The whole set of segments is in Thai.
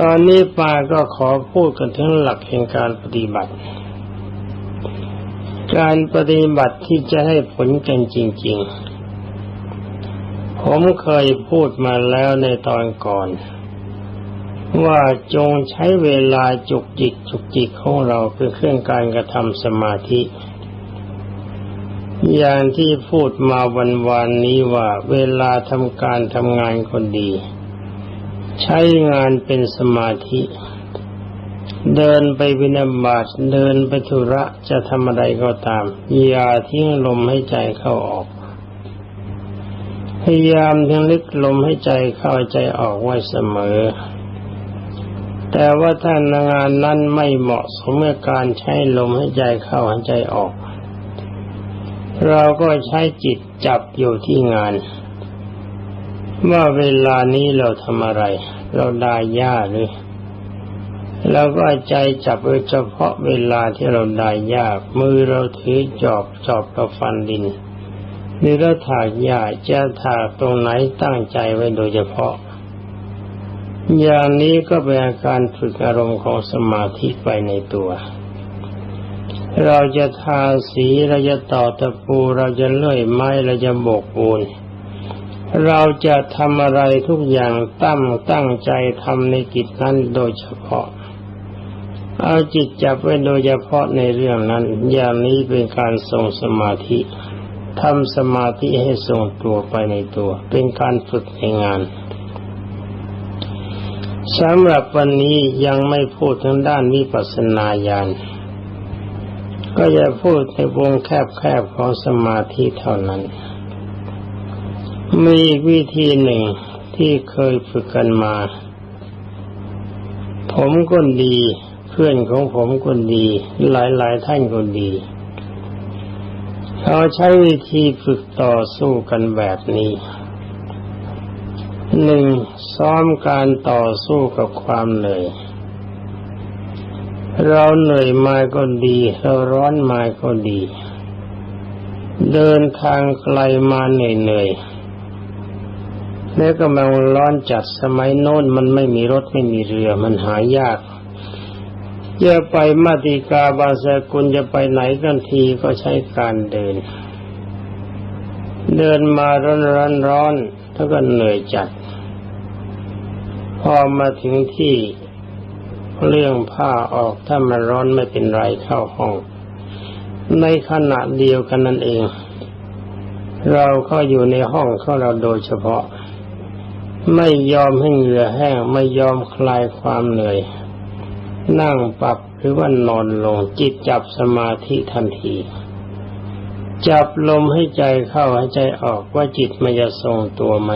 ตอนนี้ปาก็ขอพูดกันถึงหลักแห่งการปฏิบัติ การปฏิบัติที่จะให้ผลกันจริง ๆ ผมเคยพูดมาแล้วในตอนก่อน ว่าจงใช้เวลาจุกจิกจุกจิกของเราเป็นเครื่องการกระทำสมาธิ อย่างที่พูดมาวันวานนี้ว่าเวลาทำการทำงานคนดี ใช้งานเป็นสมาธิ เดินไปวินาบาตเดินไปธุระจะทำอะไรก็ตาม อย่าทิ้งลมให้ใจเข้าออก พยายามทิ้งลึกลมให้ใจเข้าใจออกไว้เสมอ แต่ว่าถ้างานนั้นไม่เหมาะสมกับการใช้ลมให้ใจเข้าให้ใจออก เราก็ใช้จิตจับอยู่ที่งาน ว่าเวลานี้เราทำอะไร เราได้ยาหรือเราก็ใจจับไว้เฉพาะเวลาที่เราได้ยามือเราถือจอบจอบเราฟันดินหรือเราถากหญ้าจะถากตรงไหนตั้งใจไว้โดยเฉพาะ อย่างนี้ก็เป็นอาการฝึกอารมณ์ของสมาธิไปในตัว เราจะทาสีเราจะต่อตะปูเราจะเลื่อยไม้เราจะโบกปูน เราจะทำอะไรทุกอย่างตั้งตั้งใจทำในกิจนั้นโดยเฉพาะ เอาจิตจับไว้โดยเฉพาะในเรื่องนั้น อย่างนี้เป็นการทรงสมาธิทำสมาธิให้ทรงตัวไปในตัว เป็นการฝึกในงานสำหรับวันนี้ยังไม่พูดถึงด้านวิปัสสนาญาณก็จะพูดในวงแคบๆของสมาธิเท่านั้น มีวิธีหนึ่งที่เคยฝึกกันมา ผมก็ดี เพื่อนของผมก็ดี หลายๆท่านก็ดี เขาใช้วิธีฝึกต่อสู้กันแบบนี้หนึ่งซ้อมการต่อสู้กับความเหนื่อย เราเหนื่อยมาก็ดี เราร้อนมาก็ดี เดินทางไกลมาเหนื่อยๆ แล้วก็มันร้อนจัดสมัยโน้นมันไม่มีรถไม่มีเรือมันหายากจะไปมาติกาบาสกุลจะไปไหนกันทีก็ใช้การเดิน เดินมาร้อนร้อนร้อนถ้าก็เหนื่อยจัด พอมาถึงที่เรื่องผ้าออกถ้ามันร้อนไม่เป็นไรเข้าห้อง ในขณะเดียวกันนั่นเอง เราก็อยู่ในห้องของเราโดยเฉพาะ ไม่ยอมให้เหงื่อแห้งไม่ยอมคลายความเหนื่อย นั่งปรับหรือว่านอนลงจิตจับสมาธิทันที จับลมให้ใจเข้าให้ใจออกว่าจิตมันจะทรงตัวไหม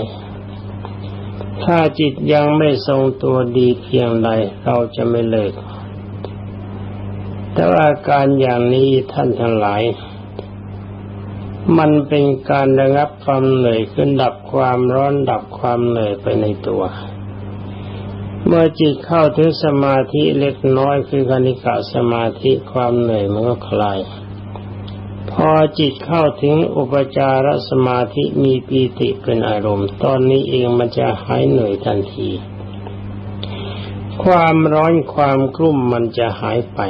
ถ้าจิตยังไม่ทรงตัวดีเพียงใดเราจะไม่เลิกแต่ว่าการอย่างนี้ท่านทั้งหลาย มันเป็นการระงับความเหนื่อยขึ้นดับความร้อนดับความเหนื่อยไปในตัว เมื่อจิตเข้าถึงสมาธิเล็กน้อยคือคณิกะสมาธิความเหนื่อยมันก็คลาย พอจิตเข้าถึงอุปจารสมาธิมีปีติเป็นอารมณ์ ตอนนี้เองมันจะหายเหนื่อยทันที ความร้อนความกลุ่มมันจะหายไป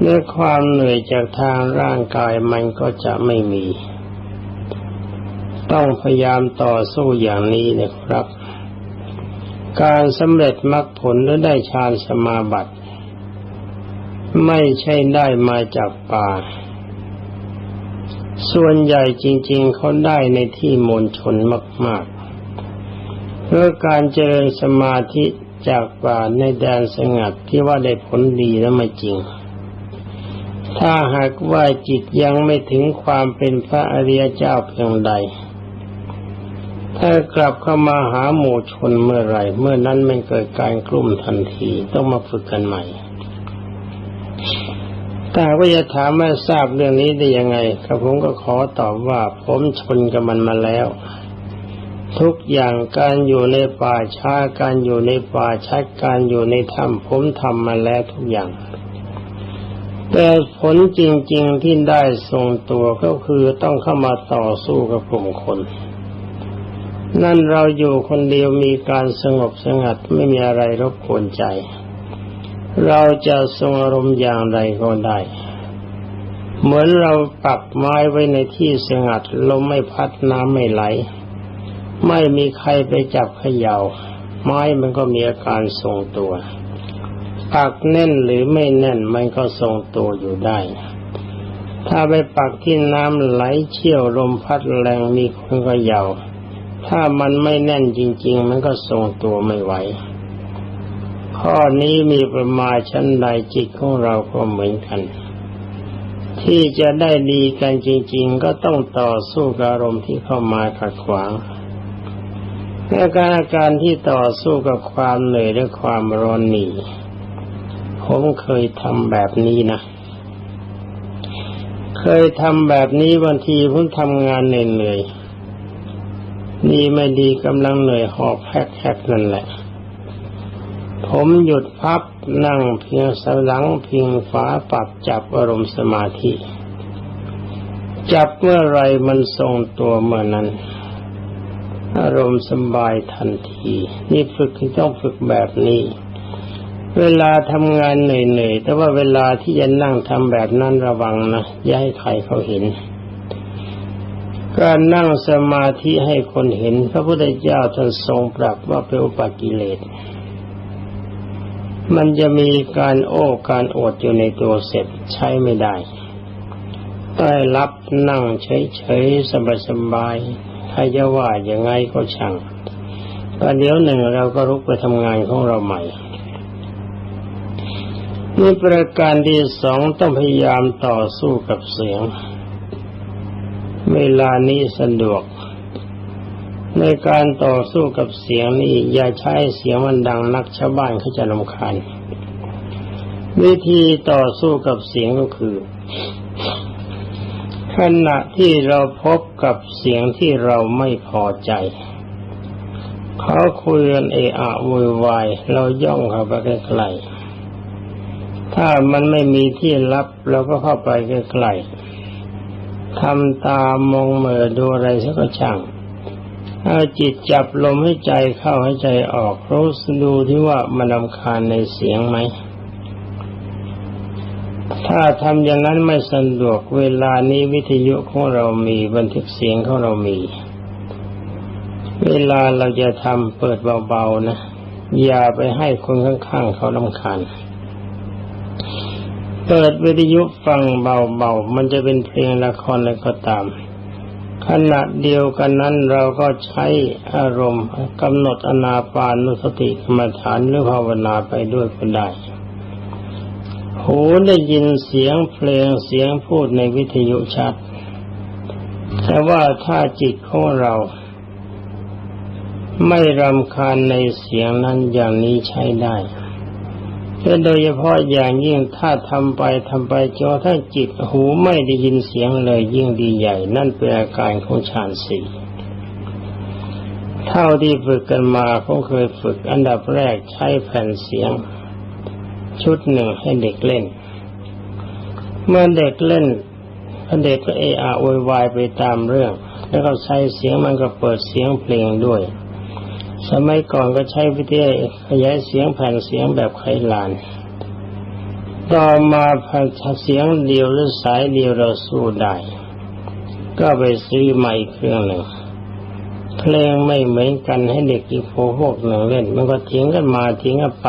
เมื่อความเหนื่อยจากทางร่างกายมันก็จะไม่มี ต้องพยายามต่อสู้อย่างนี้นะครับ การสำเร็จมรรคผลและได้ฌานสมาบัติ ไม่ใช่ได้มาจากป่า ส่วนใหญ่จริง ๆเขาได้ในที่มณฑลมาก ๆ เพื่อการเจริญสมาธิจากป่าในแดนสงัดที่ว่าได้ผลดีแล้วไม่จริง ถ้าหากว่าจิตยังไม่ถึงความเป็นพระอริยเจ้าเพียงใด ถ้ากลับเข้ามาหาหมู่ชนเมื่อไรเมื่อนั้นมันเกิดการกลุ่มทันทีต้องมาฝึกกันใหม่แต่ว่าจะถามว่าทราบเรื่องนี้ได้ยังไงครับผมก็ขอตอบว่าผมชนกับมันมาแล้ว ทุกอย่างการอยู่ในป่าช้าการอยู่ในป่าชัดการอยู่ในถ้ำผมทำมาแล้วทุกอย่าง แต่ผลจริง ๆที่ได้ทรงตัวก็คือต้องเข้ามาต่อสู้กับกลุ่มคน นั่นเราอยู่คนเดียวมีการสงบสงัดไม่มีอะไรรบกวนใจ เราจะทรงอารมณ์อย่างไรก็ได้ เหมือนเราปักไม้ไว้ในที่สงัดลมไม่พัดน้ำไม่ไหล ไม่มีใครไปจับเขยา่า ไม้มันก็มีอาการทรงตัว ปักแน่นหรือไม่แน่นมันก็ทรงตัวอยู่ได้ ถ้าไปปักที่น้ำไหลเชี่ยวลมพัดแรงมีคนเขยา่าถ้ามันไม่แน่นจริง ๆ มันก็ทรงตัวไม่ไหว ข้อนี้มีประมาณชั้นใดจิตของเราก็เหมือนกัน ที่จะได้ดีกันจริง ๆ ก็ต้องต่อสู้กับอารมณ์ที่เข้ามาขัดขวางในการอาการที่ต่อสู้กับความเหนื่อยและความร้อนหนี ผมเคยทำแบบนี้นะ เคยทำแบบนี้บางทีผมทำงานเหนื่อยนี่ไม่ดีกำลังเหนื่อยหอบแฮกๆนั่นแหละ ผมหยุดพับนั่งเพียงสลังพิงฝาปัดจับอารมณ์สมาธิ จับเมื่อไรมันทรงตัวเมื่อนั้น อารมณ์สบายทันที นี่ฝึกที่ต้องฝึกแบบนี้ เวลาทำงานเหนื่อยๆ แต่ว่าเวลาที่จะนั่งทำแบบนั้นระวังนะ อย่าให้ใครเขาเห็น การนั่งสมาธิให้คนเห็น พระพุทธเจ้าท่านทรงปรับว่าเป็นอุปกิเลส มันจะมีการโอ้การอดอยู่ในตัวเสร็จใช้ไม่ได้ได้รับนั่งเฉยๆ สบายๆใครจะว่ายังไงก็ช่างประเดี๋ยวหนึ่งเราก็รุกไปทำงานของเราใหม่ นี่ประการที่สองต้องพยายามต่อสู้กับเสียง เวลานี้สะดวก ในการต่อสู้กับเสียงนี่อย่าใช้เสียงมันดังนักชาวบ้านเขาจะรำคาญวิธีต่อสู้กับเสียงก็คือ ขณะที่เราพบกับเสียงที่เราไม่พอใจ เขาคุยกันเอะอะโวยวายเราย่องเข้าไปใกล้ๆ ถ้ามันไม่มีที่รับเราก็เข้าไปใกล้ๆทำตามองเมอดูอะไรสักช่างเอาจิตจับลมให้ใจเข้าให้ใจออกรู้สดูที่ว่ามันรำคาญในเสียงไหม ถ้าทำอย่างนั้นไม่สะดวกเวลานี้วิทยุของเรามีบันทึกเสียงของเรามี เวลาเราจะทำเปิดเบาๆนะ อย่าไปให้คนข้างๆเขาลำคาญ เปิดวิทยุฟังเบาๆ มันจะเป็นเพลงละครอะไรก็ตาม ขณะเดียวกันนั้นเราก็ใช้อารมณ์กำหนดอนาปานุสติกรรมฐานหรือภาวนาไปด้วยก็ได้ หูได้ยินเสียงเพลงเสียงพูดในวิทยุชัด แต่ว่าถ้าจิตของเรา ไม่รำคาญในเสียงนั้นอย่างนี้ใช้ได้ และโดยเฉพาะอย่างยิ่งถ้าทำไปทำไปจนถ้าจิตหูไม่ได้ยินเสียงเลยยิ่งดีใหญ่ นั่นเป็นอาการของฌานสี่เท่าที่ฝึกกันมาก็เคยฝึกอันดับแรกใช้แผ่นเสียง ชุดหนึ่งให้เด็กเล่น เมื่อเด็กเล่นเด็กก็เอะอะโวยวายไปตามเรื่อง แล้วก็ใช้เสียงมันก็เปิดเสียงเพลงด้วย สมัยก่อนก็ใช้วิทยุขยายเสียงแผ่นเสียงแบบไขลาน ต่อมาแผ่นเสียงเดียวหรือสายเดียวเราสู้ได้ ก็ไปซื้อใหม่เครื่องหนึ่งเพลงไม่เหมือนกันให้เด็กอีกพวกหนึ่งเล่น มันก็ทิ้งกันมาทิ้งกันไป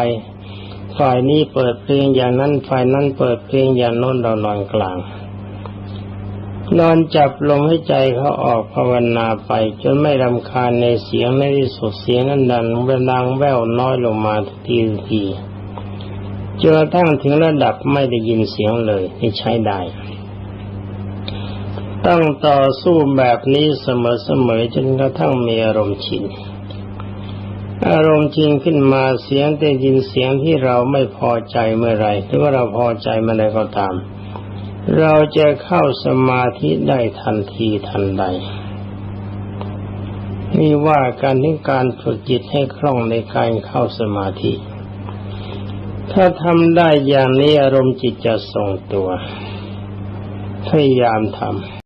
ฝ่ายนี้เปิดเพลงอย่างนั้นฝ่ายนั้นเปิดเพลงอย่างโน้นเรานอนกลาง นอนจับลมให้ใจเขาออกภาวนาไป จนไม่รำคาญในเสียงในที่สุดเสียงนั้นดันเวลางแววน้อยลงมาทุกทีทุกทีจนกระทั่งถึงระดับไม่ได้ยินเสียงเลยนี่ใช้ได้ ต้องต่อสู้แบบนี้เสมอๆจนกระทั่งมีอารมณ์ชิน อารมณ์ชินขึ้นมาเสียงได้ยินเสียงที่เราไม่พอใจเมื่อไรหรือว่าเราพอใจเมื่อไรก็ตาม เราจะเข้าสมาธิได้ทันทีทันใด นี่ว่าการที่การฝึกจิตให้คล่องในการเข้าสมาธิ ถ้าทำได้อย่างนี้อารมณ์จิตจะทรงตัว พยายามทำ